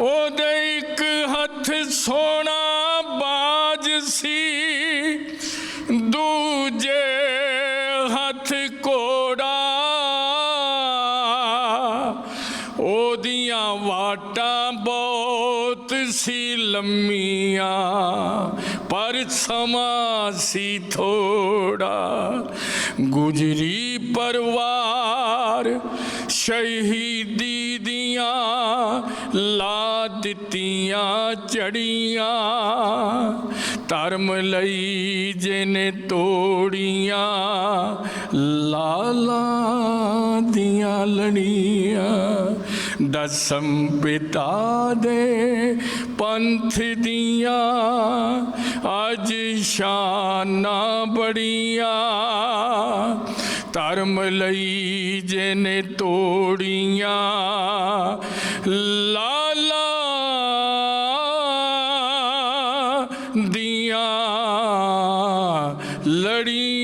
ਉਹਦੇ ਇੱਕ ਹੱਥ ਸੋਨਾ ਬਾਜ ਸੀ, ਦੂਜੇ ਹੱਥ ਕੋੜਾ ਉਹਦੀਆਂ ਵਾਟਾਂ ਬਹੁਤ ਸੀ ਲੰਮੀਆਂ, ਪਰ ਸਮਾਂ ਸੀ ਥੋੜਾ ਗੁਜਰੀ ਪਰਵਾਰ ਸ਼ਹੀਦੀ ਦੀਆਂ ਲਾ ਦਿੱਤੀਆਂ ਚੜੀਆਂ, ਧਰਮ ਲਈ ਜਿਨੇ ਤੋੜੀਆਂ, ਲਾਲਾ ਦੀਆਂ ਲੜੀਆਂ। ਦਸਮ ਪਿਤਾ ਦੇ ਪੰਥ ਦੀਆਂ ਅੱਜ ਸ਼ਾਨਾਂ ਬੜੀਆਂ, ਧਰਮ ਲਈ ਜਿਨੇ ਤੋੜੀਆਂ ਲਾਲਾ ਦੀਆਂ ਲੜੀਆਂ।